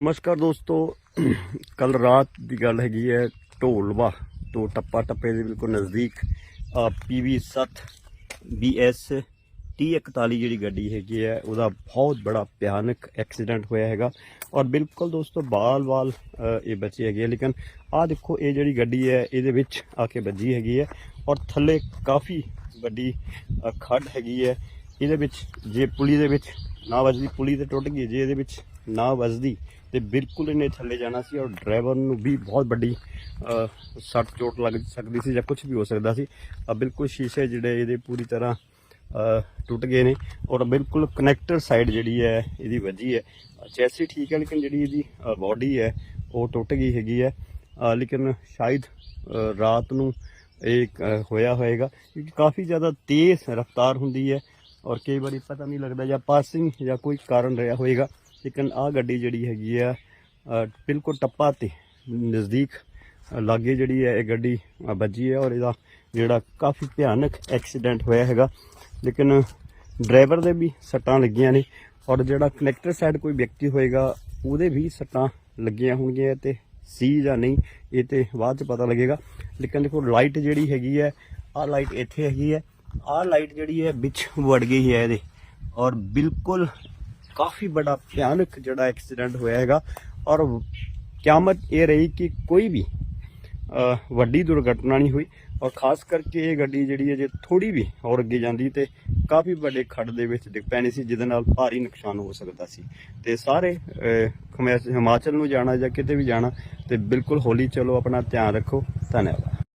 ਨਮਸਕਾਰ ਦੋਸਤੋ। ਕੱਲ ਰਾਤ ਦੀ ਗੱਲ ਹੈਗੀ ਹੈ ਢੋਲਵਾ। ਤੋਂ ਟੱਪਾ ਟੱਪੇ ਦੇ ਬਿਲਕੁਲ ਨਜ਼ਦੀਕ ਪੀਵੀ 7 BS 3041 ਜਿਹੜੀ ਗੱਡੀ ਹੈਗੀ ਹੈ, ਉਹਦਾ ਬਹੁਤ ਬੜਾ ਭਿਆਨਕ ਐਕਸੀਡੈਂਟ ਹੋਇਆ ਹੈਗਾ। ਔਰ ਬਿਲਕੁਲ ਦੋਸਤੋ, ਬਾਲ-ਬਾਲ ਇਹ ਬਚੇ ਹੈਗੇ ਆ। ਲੇਕਿਨ ਆਹ ਦੇਖੋ, ਇਹ ਜਿਹੜੀ ਗੱਡੀ ਹੈ, ਇਹਦੇ ਵਿੱਚ ਆ ਕੇ ਵੱਜੀ ਹੈਗੀ ਹੈ। ਔਰ ਥੱਲੇ ਕਾਫੀ ਵੱਡੀ ਖੱਡ ਹੈਗੀ ਹੈ। ਇਹਦੇ ਵਿੱਚ, ਜੇ ਪੁਲੀ ਦੇ ਵਿੱਚ ਨਾ ਵੱਜਦੀ, ਪੁਲੀ ਤੇ ਟੁੱਟ ਗਈ ਜੇ ਇਹਦੇ ਵਿੱਚ ਨਾ ਵੱਜਦੀ, ਤੇ ਬਿਲਕੁਲ ਇਹਨੇ ਥੱਲੇ ਜਾਣਾ ਸੀ ਔਰ ਡਰਾਈਵਰ ਨੂੰ ਵੀ ਬਹੁਤ ਵੱਡੀ ਸੱਟ ਚੋਟ ਲੱਗ ਸਕਦੀ ਸੀ ਜਾਂ ਕੁਝ ਵੀ ਹੋ ਸਕਦਾ ਸੀ। ਆ ਬਿਲਕੁਲ ਸ਼ੀਸ਼ੇ ਜਿਹੜੇ ਇਹਦੇ ਪੂਰੀ ਤਰ੍ਹਾਂ ਟੁੱਟ ਗਏ ਨੇ ਔਰ ਬਿਲਕੁਲ ਕਨੈਕਟਰ ਸਾਈਡ ਜਿਹੜੀ ਹੈ, ਇਹਦੀ ਵੱਜੀ ਹੈ। ਚੈਸੀ ਠੀਕ ਹੈ, ਲੇਕਿਨ ਜਿਹੜੀ ਇਹਦੀ ਬਾਡੀ ਹੈ, ਉਹ ਟੁੱਟ ਗਈ ਹੈਗੀ ਹੈ। ਲੇਕਿਨ ਸ਼ਾਇਦ ਰਾਤ ਨੂੰ ਇਹ ਹੋਇਆ ਹੋਏਗਾ, ਕਿਉਂਕਿ ਕਾਫੀ ਜ਼ਿਆਦਾ ਤੇਜ਼ ਰਫ਼ਤਾਰ ਹੁੰਦੀ ਹੈ। ਔਰ ਕਈ ਵਾਰੀ ਪਤਾ ਨਹੀਂ ਲੱਗਦਾ ਜਾਂ ਪਾਸਿੰਗ ਜਾਂ ਕੋਈ ਕਾਰਨ ਰਿਹਾ ਹੋਏਗਾ, ਲੇਕਿਨ ਆਹ ਗੱਡੀ ਜਿਹੜੀ ਹੈਗੀ ਆ ਬਿਲਕੁਲ ਟੱਪਾ ਤੇ ਨਜ਼ਦੀਕ ਲਾਗੇ ਜਿਹੜੀ ਹੈ, ਇਹ ਗੱਡੀ ਵੱਜੀ ਹੈ ਔਰ ਇਹਦਾ ਜਿਹੜਾ ਕਾਫੀ ਭਿਆਨਕ ਐਕਸੀਡੈਂਟ ਹੋਇਆ ਹੈਗਾ। ਲੇਕਿਨ ਡਰਾਈਵਰ ਦੇ ਵੀ ਸੱਟਾਂ ਲੱਗੀਆਂ ਨੇ ਔਰ ਜਿਹੜਾ ਕਨੈਕਟਰ ਸਾਈਡ ਕੋਈ ਵਿਅਕਤੀ ਹੋਏਗਾ, ਉਹਦੇ ਵੀ ਸੱਟਾਂ ਲੱਗੀਆਂ ਹੋਣਗੀਆਂ ਤੇ ਸੀ ਜਾਂ ਨਹੀਂ, ਇਹ ਤੇ ਬਾਅਦ ਚ ਪਤਾ ਲੱਗੇਗਾ। ਲੇਕਿਨ ਦੇਖੋ ਲਾਈਟ ਜਿਹੜੀ ਹੈਗੀ ਹੈ, ਆਹ ਲਾਈਟ ਇੱਥੇ ਹੈਗੀ ਹੈ ਆਹ ਲਾਈਟ ਜਿਹੜੀ ਹੈ ਵਿੱਚ ਵੜ ਗਈ ਹੈ ਇਹਦੇ। ਔਰ ਬਿਲਕੁਲ ਕਾਫੀ ਬੜਾ ਭਿਆਨਕ ਜਿਹੜਾ ਐਕਸੀਡੈਂਟ ਹੋਇਆ ਹੈਗਾ। ਔਰ ਕਿਆਮਤ ਇਹ ਰਹੀ ਕਿ ਕੋਈ ਵੀ ਵੱਡੀ ਦੁਰਘਟਨਾ ਨਹੀਂ ਹੋਈ। ਔਰ ਖਾਸ ਕਰਕੇ ਇਹ ਗੱਡੀ ਜਿਹੜੀ ਹੈ ਜੇ ਥੋੜੀ ਵੀ ਹੋਰ ਅੱਗੇ ਜਾਂਦੀ ਤੇ ਕਾਫੀ ਵੱਡੇ ਖੱਡ ਦੇ ਵਿੱਚ ਡਿੱਗ ਪੈਣੀ ਸੀ, ਜਿਹਦੇ ਨਾਲ ਭਾਰੀ ਨੁਕਸਾਨ ਹੋ ਸਕਦਾ ਸੀ। ਤੇ ਸਾਰੇ ਹਿਮਾਚਲ ਨੂੰ ਜਾਣਾ ਜਾਂ ਕਿਤੇ ਵੀ ਜਾਣਾ ਤੇ ਬਿਲਕੁਲ ਹੌਲੀ ਚਲੋ ਆਪਣਾ ਧਿਆਨ ਰੱਖੋ। ਧੰਨਵਾਦ।